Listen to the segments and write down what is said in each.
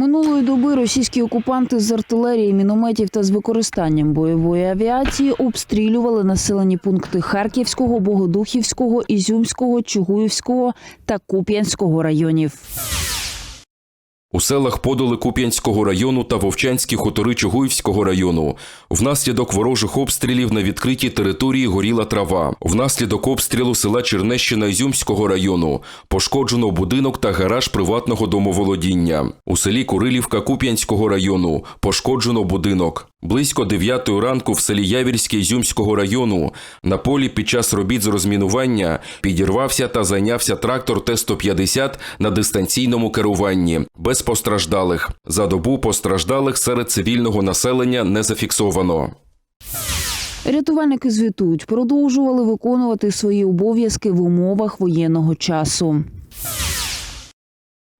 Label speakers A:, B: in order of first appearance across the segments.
A: Минулої доби російські окупанти з артилерії, мінометів та з використанням бойової авіації обстрілювали населені пункти Харківського, Богодухівського, Ізюмського, Чугуївського та Куп'янського районів.
B: У селах Подоли Куп'янського району та Вовчанські хутори Чугуївського району внаслідок ворожих обстрілів на відкритій території горіла трава. Внаслідок обстрілу села Чернещина Ізюмського району пошкоджено будинок та гараж приватного домоволодіння. У селі Курилівка Куп'янського району пошкоджено будинок. Близько 9 ранку в селі Явірське Ізюмського району на полі під час робіт з розмінування підірвався та зайнявся трактор Т-150 на дистанційному керуванні. Без постраждалих. За добу постраждалих серед цивільного населення не зафіксовано.
A: Рятувальники звітують, продовжували виконувати свої обов'язки в умовах воєнного часу.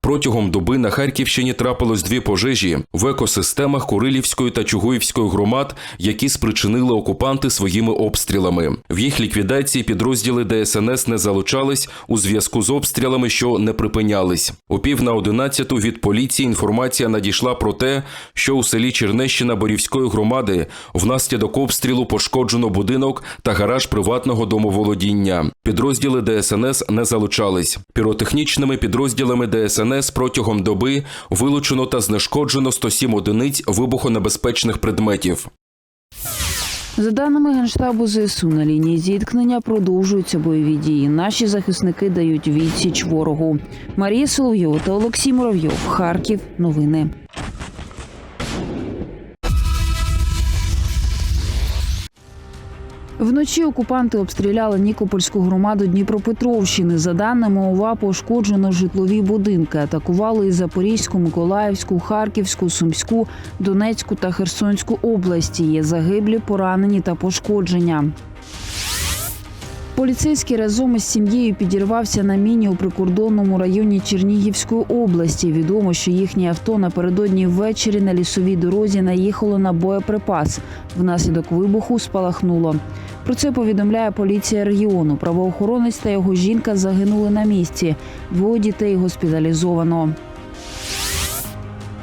B: Протягом доби на Харківщині трапилось дві пожежі в екосистемах Курилівської та Чугуївської громад, які спричинили окупанти своїми обстрілами. В їх ліквідації підрозділи ДСНС не залучались у зв'язку з обстрілами, що не припинялись. У пів на одинадцяту від поліції інформація надійшла про те, що у селі Чернещина Борівської громади внаслідок обстрілу пошкоджено будинок та гараж приватного домоволодіння. Підрозділи ДСНС не залучались. Піротехнічними підрозділами ДСНС протягом доби вилучено та знешкоджено 107 одиниць вибухонебезпечних предметів.
A: За даними Генштабу ЗСУ, на лінії зіткнення продовжуються бойові дії. Наші захисники дають відсіч ворогу. Марія Соловйова та Олексій Муравйов. Харків. Новини. Вночі окупанти обстріляли Нікопольську громаду Дніпропетровщини. За даними ОВА, пошкоджено житлові будинки. Атакували і Запорізьку, Миколаївську, Харківську, Сумську, Донецьку та Херсонську області. Є загиблі, поранені та пошкодження. Поліцейський разом із сім'єю підірвався на міні у прикордонному районі Чернігівської області. Відомо, що їхнє авто напередодні ввечері на лісовій дорозі наїхало на боєприпас. Внаслідок вибуху спалахнуло. Про це повідомляє поліція регіону. Правоохоронець та його жінка загинули на місці. Двоє дітей госпіталізовано.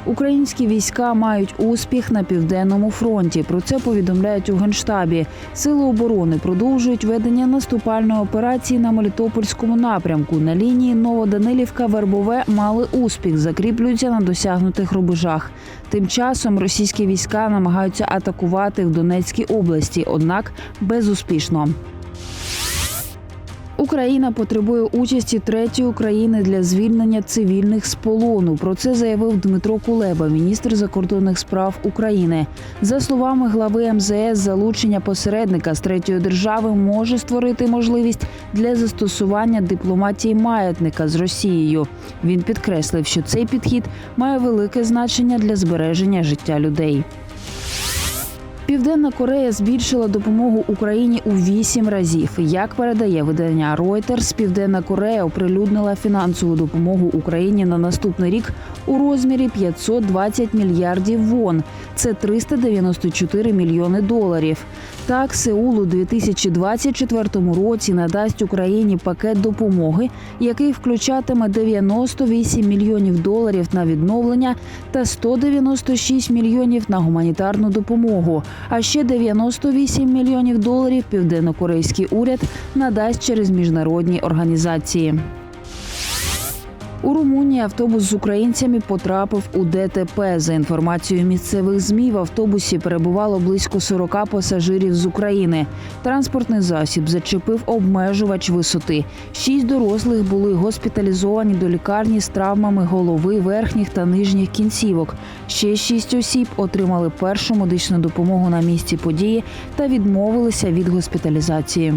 A: Українські війська мають успіх на південному фронті. Про це повідомляють у генштабі. Сили оборони продовжують ведення наступальної операції на Мелітопольському напрямку. На лінії Новоданилівка Вербове мали успіх, закріплюються на досягнутих рубежах. Тим часом російські війська намагаються атакувати в Донецькій області, однак безуспішно. Україна потребує участі третьої країни для звільнення цивільних з полону. Про це заявив Дмитро Кулеба, міністр закордонних справ України. За словами глави МЗС, залучення посередника з третьої держави може створити можливість для застосування дипломатії маятника з Росією. Він підкреслив, що цей підхід має велике значення для збереження життя людей. Південна Корея збільшила допомогу Україні у вісім разів. Як передає видання Reuters, Південна Корея оприлюднила фінансову допомогу Україні на наступний рік у розмірі 520 мільярдів вон. Це 394 мільйони доларів. Так, Сеул у 2024 році надасть Україні пакет допомоги, який включатиме 98 мільйонів доларів на відновлення та 196 мільйонів на гуманітарну допомогу. А ще 98 мільйонів доларів південнокорейський уряд надасть через міжнародні організації. У Румунії автобус з українцями потрапив у ДТП. За інформацією місцевих змі, в автобусі перебувало близько 40 пасажирів з України. Транспортний засіб зачепив обмежувач висоти. Шість дорослих були госпіталізовані до лікарні з травмами голови, верхніх та нижніх кінцівок. Ще шість осіб отримали першу медичну допомогу на місці події та відмовилися від госпіталізації.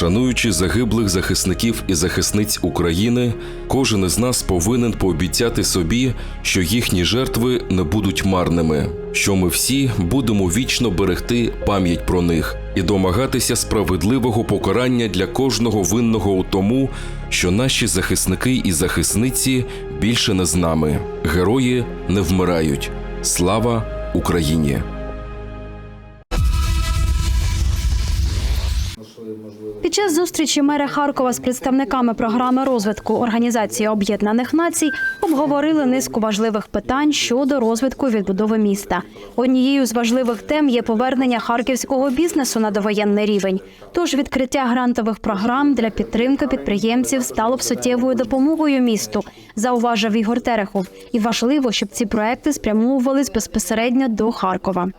B: Шануючи загиблих захисників і захисниць України, кожен із нас повинен пообіцяти собі, що їхні жертви не будуть марними, що ми всі будемо вічно берегти пам'ять про них і домагатися справедливого покарання для кожного винного у тому, що наші захисники і захисниці більше не з нами. Герої не вмирають. Слава Україні!
C: Час зустрічі мера Харкова з представниками програми розвитку Організації Об'єднаних Націй обговорили низку важливих питань щодо розвитку відбудови міста. Однією з важливих тем є повернення харківського бізнесу на довоєнний рівень. Тож відкриття грантових програм для підтримки підприємців стало б суттєвою допомогою місту, зауважив Ігор Терехов. І важливо, щоб ці проекти спрямовувались безпосередньо до Харкова.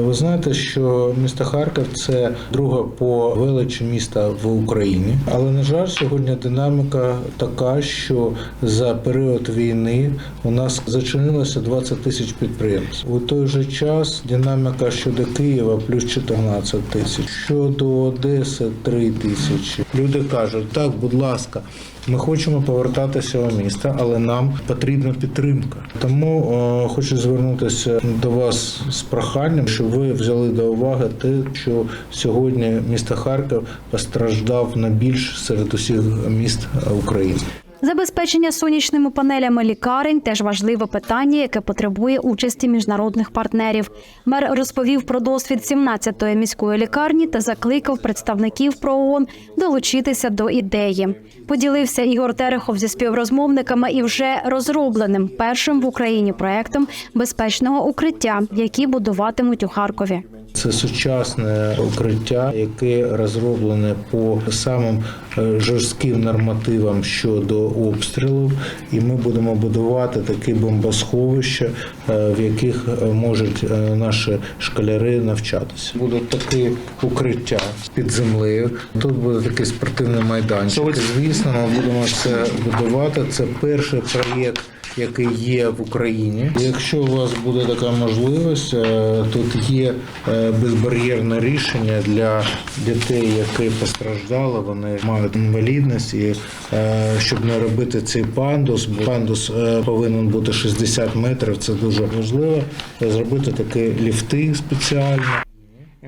D: Ви знаєте, що місто Харків це друге по величі міста в Україні, але на жаль, сьогодні динаміка така, що за період війни у нас зачинилося 20 тисяч підприємств. У той же час динаміка щодо Києва плюс 14 тисяч, щодо Одеси 3 тисячі. Люди кажуть, так, будь ласка. Ми хочемо повертатися у місто, але нам потрібна підтримка. Тому о, хочу звернутися до вас з проханням, щоб ви взяли до уваги те, що сьогодні місто Харків постраждав найбільш серед усіх міст України.
C: Забезпечення сонячними панелями лікарень теж важливе питання, яке потребує участі міжнародних партнерів. Мер розповів про досвід 17-ї міської лікарні та закликав представників ПРООН долучитися до ідеї. Поділився Ігор Терехов зі співрозмовниками і вже розробленим першим в Україні проектом безпечного укриття, які будуватимуть у Харкові.
D: Це сучасне укриття, яке розроблене по самим е, жорстким нормативам щодо обстрілів, і ми будемо будувати такі бомбосховища, е, в яких е, можуть е, наші школяри навчатися. Будуть такі укриття під землею. Тут буде такий спортивний майданчик. Звісно, ми будемо це будувати. Це перший проєкт який є в Україні. Якщо у вас буде така можливість, е, тут є е, безбар'єрне рішення для дітей, які постраждали, вони мають інвалідність, і е, щоб не робити цей пандус, бо пандус повинен бути 60 метрів. Це дуже важливо. Зробити такі ліфти спеціальні.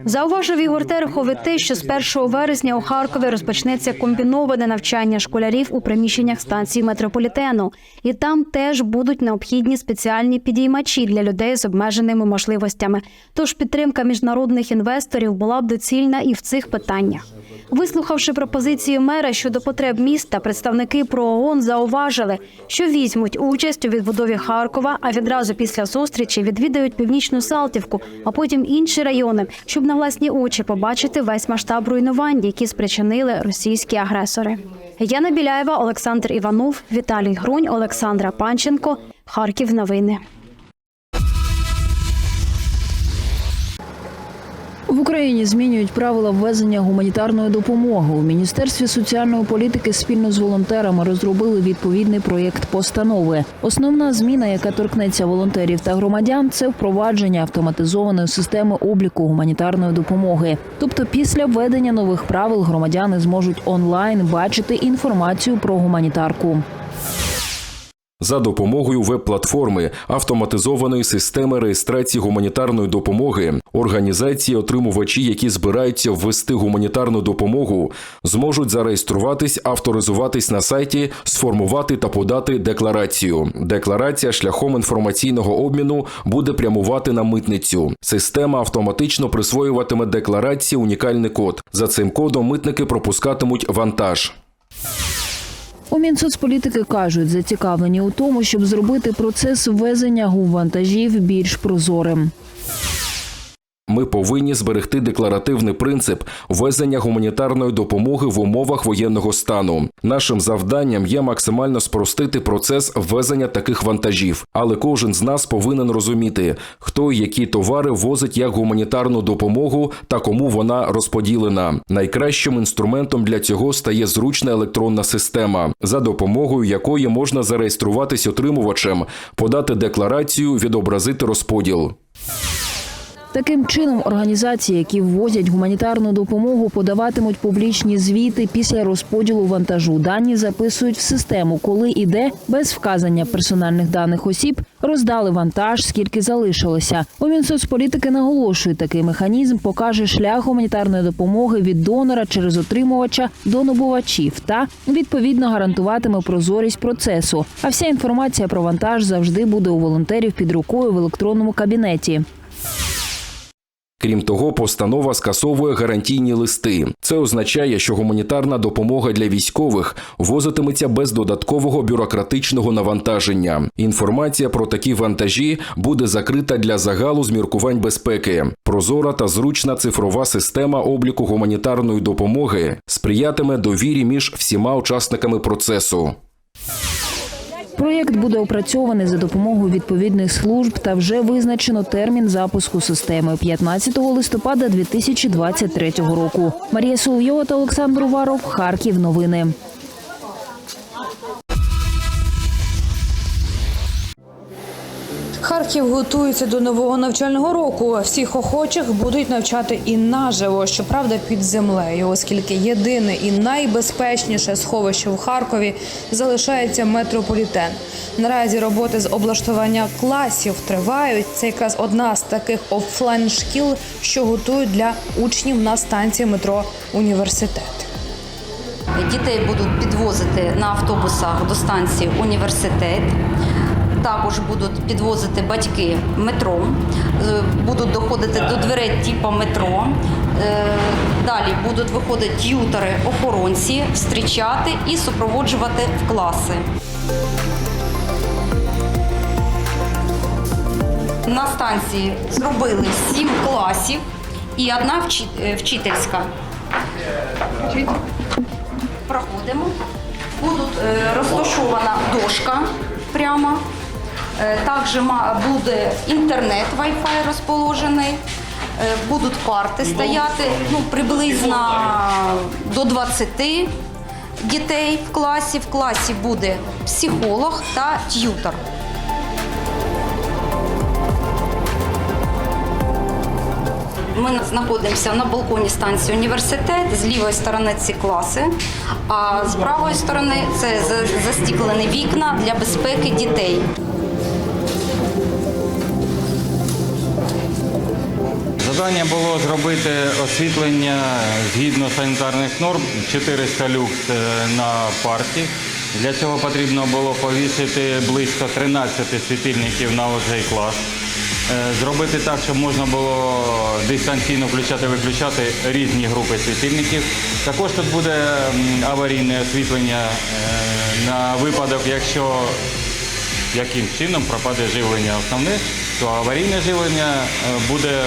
C: Зауважив Ігор Терехов те, що з 1 вересня у Харкові розпочнеться комбіноване навчання школярів у приміщеннях станції метрополітену, і там теж будуть необхідні спеціальні підіймачі для людей з обмеженими можливостями. Тож підтримка міжнародних інвесторів була б доцільна і в цих питаннях. Вислухавши пропозиції мера щодо потреб міста, представники ПРООН зауважили, що візьмуть участь у відбудові Харкова, а відразу після зустрічі відвідають північну Салтівку, а потім інші райони, щоб на власні очі побачити весь масштаб руйнувань, які спричинили російські агресори. Яна Біляєва, Олександр Іванов, Віталій Грунь, Олександра Панченко. Харків. Новини.
A: Україні змінюють правила ввезення гуманітарної допомоги. У міністерстві соціальної політики спільно з волонтерами розробили відповідний проєкт постанови. Основна зміна, яка торкнеться волонтерів та громадян, це впровадження автоматизованої системи обліку гуманітарної допомоги. Тобто, після введення нових правил громадяни зможуть онлайн бачити інформацію про гуманітарку.
B: За допомогою веб-платформи автоматизованої системи реєстрації гуманітарної допомоги організації, отримувачі, які збираються ввести гуманітарну допомогу, зможуть зареєструватись, авторизуватись на сайті, сформувати та подати декларацію. Декларація шляхом інформаційного обміну буде прямувати на митницю. Система автоматично присвоюватиме декларації унікальний код. За цим кодом митники пропускатимуть вантаж.
A: У Мінсоцполітики кажуть, зацікавлені у тому, щоб зробити процес ввезення гумвантажів більш прозорим.
B: Ми повинні зберегти декларативний принцип ввезення гуманітарної допомоги в умовах воєнного стану. Нашим завданням є максимально спростити процес ввезення таких вантажів, але кожен з нас повинен розуміти, хто і які товари возить як гуманітарну допомогу та кому вона розподілена. Найкращим інструментом для цього стає зручна електронна система, за допомогою якої можна зареєструватись отримувачем, подати декларацію, відобразити розподіл.
A: Таким чином, організації, які ввозять гуманітарну допомогу, подаватимуть публічні звіти після розподілу вантажу. Дані записують в систему, коли і де, без вказання персональних даних осіб, роздали вантаж, скільки залишилося. У Мінсоцполітики наголошують, такий механізм покаже шлях гуманітарної допомоги від донора через отримувача до набувачів та відповідно гарантуватиме прозорість процесу. А вся інформація про вантаж завжди буде у волонтерів під рукою в електронному кабінеті.
B: Крім того, постанова скасовує гарантійні листи. Це означає, що гуманітарна допомога для військових возитиметься без додаткового бюрократичного навантаження. Інформація про такі вантажі буде закрита для загалу з міркувань безпеки. Прозора та зручна цифрова система обліку гуманітарної допомоги сприятиме довірі між всіма учасниками процесу.
A: Проєкт буде опрацьований за допомогою відповідних служб та вже визначено термін запуску системи 15 листопада 2023 року. Марія Соловйова та Олександр Уваров. Харків. Новини.
E: Харків готується до нового навчального року. Всіх охочих будуть навчати і наживо, щоправда, під землею, оскільки єдине і найбезпечніше сховище в Харкові залишається метрополітен. Наразі роботи з облаштування класів тривають. Це якраз одна з таких офлайн шкіл, що готують для учнів на станції метро університет.
F: Дітей будуть підвозити на автобусах до станції університет. Також будуть підвозити батьки метро, Е, будуть доходити до дверей типу метро. Е, Далі будуть виходити т'ютери, охоронці, зустрічати і супроводжувати в класи. На станції зробили сім класів і одна е, вчительська. Проходимо. Будуть розташована дошка прямо. Е, Також ма- буде інтернет Wi-Fi розположений. Е, Будуть парти стояти ну, приблизно до 20 дітей в класі. В класі буде психолог та т'ютер. Ми знаходимося на балконі станції університет. З лівої сторони ці класи, а з правої сторони це застіклені вікна для безпеки дітей.
G: Завдання було зробити освітлення згідно санітарних норм 400 люкс е, на парті. Для цього потрібно було повісити близько 13 світильників на оцей клас. Е, Зробити так, щоб можна було дистанційно включати-виключати різні групи світильників. Також тут буде аварійне освітлення е, на випадок, якщо яким чином пропаде живлення основне, то аварійне живлення е, буде,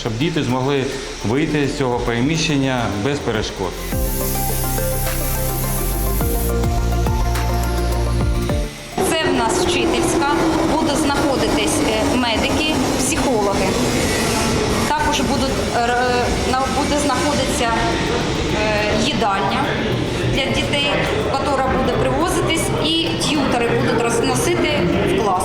G: щоб діти змогли вийти з цього приміщення без перешкод.
F: Це в нас вчительська, будуть знаходитись е, медики, психологи. Також будуть, е, буде знаходитися їдальня для дітей, яка буде привозитись, і т'ютери будуть розносити в класи.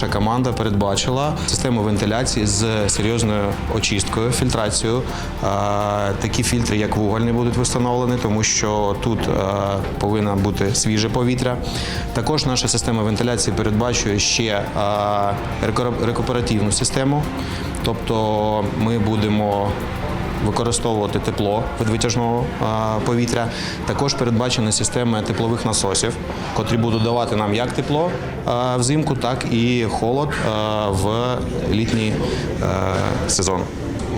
H: Наша команда передбачила систему вентиляції з серйозною очисткою, фільтрацією. Е, Такі фільтри, як вугольні, будуть встановлені, тому що тут е, повинно бути свіже повітря. Також наша система вентиляції передбачує ще е, рекуперативну систему, тобто ми будемо використовувати тепло від витяжного повітря. Також передбачена система теплових насосів, котрі будуть давати нам як тепло взимку, так і холод в літній сезон.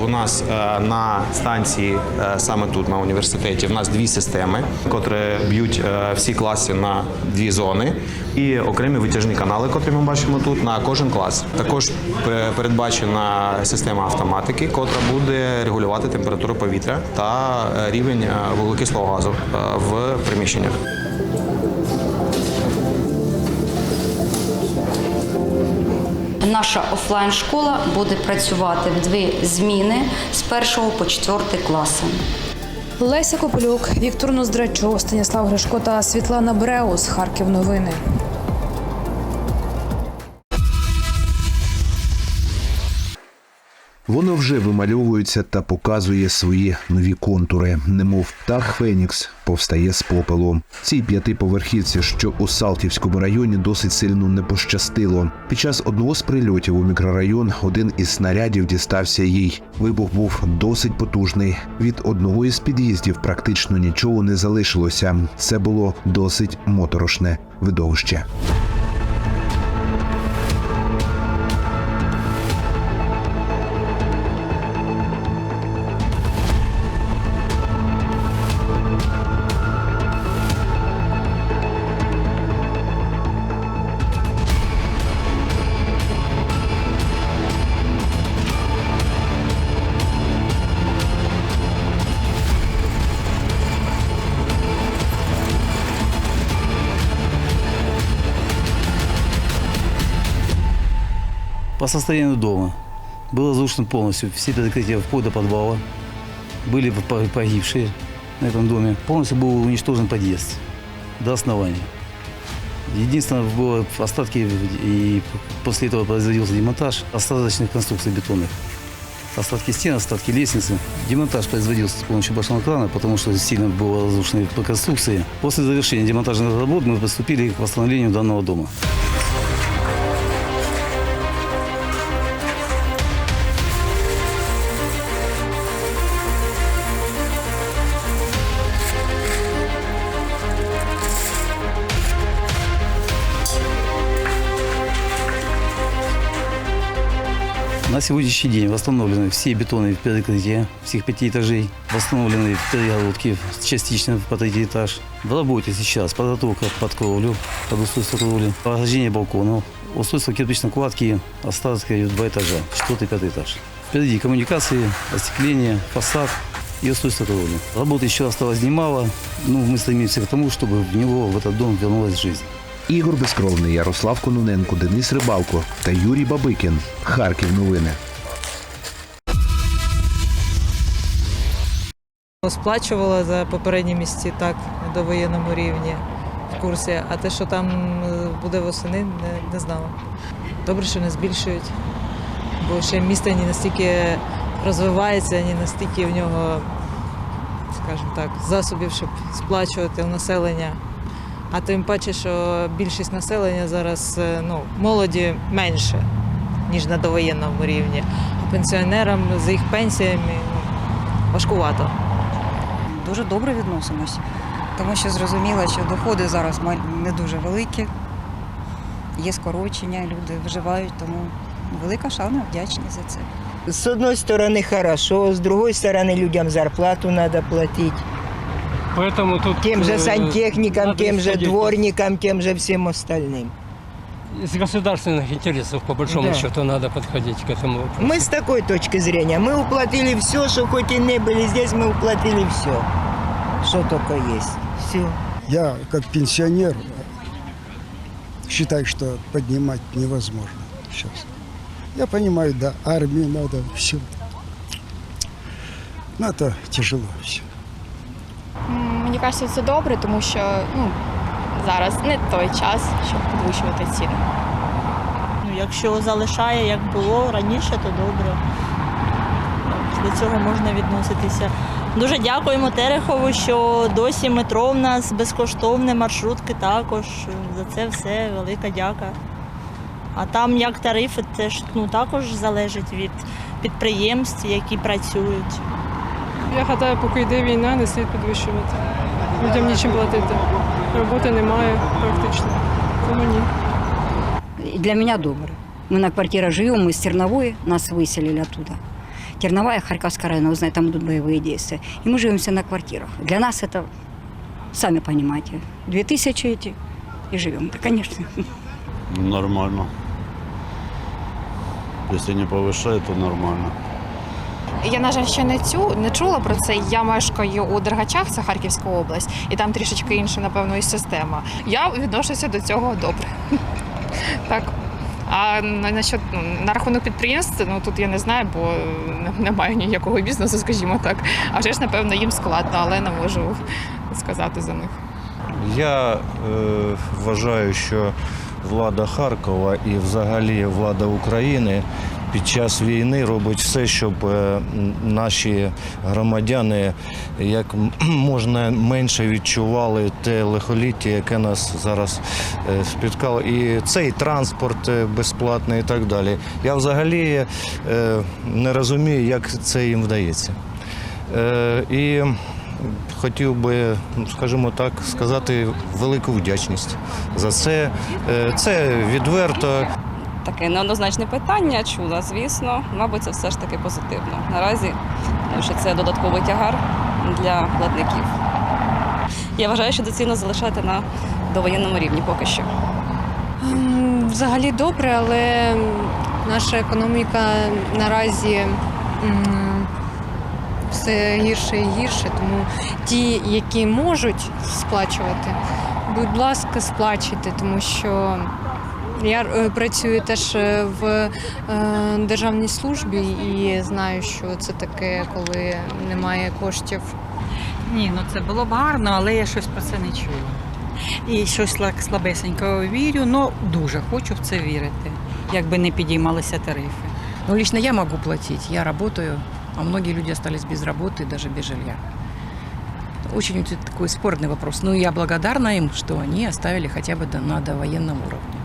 H: У нас е, на станції, е, саме тут на університеті, в нас дві системи, котрі б'ють е, всі класи на дві зони, і окремі витяжні канали, котрі ми бачимо тут на кожен клас. Також передбачена система автоматики, котра буде регулювати температуру повітря та рівень вуглекислого газу в приміщеннях.
F: Наша офлайн-школа буде працювати в дві зміни з 1 по 4 класи.
E: Леся Копилюк, Віктор Ноздрачов, Станіслав Гришко та Світлана Бреус. Харків новини.
I: Воно вже вимальовується та показує свої нові контури, немов птах Фенікс повстає з попелу. Цій п'ятиповерхівці, що у Салтівському районі, досить сильно не пощастило. Під час одного з прильотів у мікрорайон один із снарядів дістався їй. Вибух був досить потужний. Від одного із під'їздів практично нічого не залишилося. Це було досить моторошне видовище.
J: По состоянию дома было разрушено полностью все перекрытия до подвала. Были по- погибшие на этом доме. Полностью был уничтожен подъезд до основания. Единственное, было остатки, и после этого производился демонтаж остаточных конструкций бетонных. Остатки стен, остатки лестницы. Демонтаж производился с помощью башенного крана, потому что сильно было разрушены по конструкции. После завершения демонтажных работ мы приступили к восстановлению данного дома. Сегодняшний день восстановлены все бетонные перекрытия всех пяти этажей, восстановлены перегородки частично по третий этаж. В работе сейчас подготовка под кровлю, под устройство кровли, ограждение балконов, устройство кирпичной кладки, остатки два этажа, четвертый, пятый этаж. Впереди коммуникации, остекление, фасад и устройство кровли. Работы еще осталось немало, ну, мы стремимся к тому, чтобы в него, в этот дом вернулась жизнь.
I: Ігор Безкровний, Ярослав Кононенко, Денис Рибалко та Юрій Бабикін. Харків новини.
K: Сплачувала за попередні місці так на довоєнному рівні в курсі, а те, що там е, буде восени, не, не знала. Добре, що не збільшують, бо ще місто не настільки розвивається, не настільки в нього, скажімо так, засобів, щоб сплачувати у населення. А тим паче, що більшість населення зараз е, ну, молоді менше, ніж на довоєнному рівні. А пенсіонерам з їх пенсіями ну, важкувато.
L: дуже добре відносимось, тому що зрозуміло, що доходи зараз не дуже великі, є скорочення, люди виживають, тому велика шана, вдячні за це.
M: С одной стороны хорошо, с другой стороны людям зарплату надо платить.
N: Поэтому тут
M: Тем же
N: э,
M: сантехникам, тем же дворникам, тем же всем остальным.
N: Из государственных интересов, по большому
M: Да.
N: счету, надо подходить к этому вопросу.
M: Мы с такой точки зрения, мы уплатили все, что хоть и не были здесь, мы уплатили все, что только есть. Все.
O: Я, как пенсионер, считаю, что поднимать невозможно сейчас. Я понимаю, да, армии надо, все. Но это тяжело все.
P: Кажеться, це добре, тому що ну, зараз не той час, щоб підвищувати ціни.
K: Ну, якщо залишає, як було раніше, то добре. До цього можна відноситися. Дуже дякуємо Терехову, що досі метро в нас безкоштовне, маршрутки також. За це все велика дяка. А там як тарифи, це ж ну, також залежить від підприємств, які працюють.
P: Я гадаю, поки йде війна, не слід підвищувати. Людям нічим платити. Роботи немає практично. Тому ні.
L: Для меня добро. Мы на квартирах живем, мы с Терновой, нас выселили оттуда. Терновая, Харьковская район, вы знаете, там идут боевые действия. И мы живем все на квартирах. Для нас это, сами понимаете, 2000 эти и живем. Да, конечно.
O: Нормально. Если не повышает, то нормально.
P: Я, на жаль, ще не цю не чула про це. Я мешкаю у Дергачах, це Харківська область, і там трішечки інша, напевно, і система. Я відношуся до цього добре. Так. А на, ну, на рахунок підприємств, ну тут я не знаю, бо не, не маю ніякого бізнесу, скажімо так. А вже ж, напевно, їм складно, але не можу сказати за них.
O: Я е, вважаю, що влада Харкова і взагалі влада України під час війни робить все, щоб е, наші громадяни як можна менше відчували те лихоліття, яке нас зараз е, спіткало. І цей транспорт е, безплатний і так далі. Я взагалі не розумію, як це їм вдається. І хотів би, скажімо так, сказати велику вдячність за це. Це відверто.
P: Таке неоднозначне питання, чула, звісно. Мабуть, це все ж таки позитивно. Наразі, тому що це додатковий тягар для платників. Я вважаю, що доцільно залишати на довоєнному рівні поки що.
E: Взагалі добре, але наша економіка наразі все гірше і гірше. Тому ті, які можуть сплачувати, будь ласка, сплачуйте, тому що Я е, працюю теж е, в е, державній службі і знаю, що це таке, коли немає коштів.
Q: Ні, ну це було б гарно, але я щось про це не чула. І щось слаб- слабесенько вірю, але дуже хочу в це вірити, якби не підіймалися тарифи.
R: Ну, лично я могу платить, я работаю, а многие люди остались без работы, даже без жилья. Очень это такой спорный вопрос. Но я благодарна им, что они оставили хотя бы до, на довоенном уровне.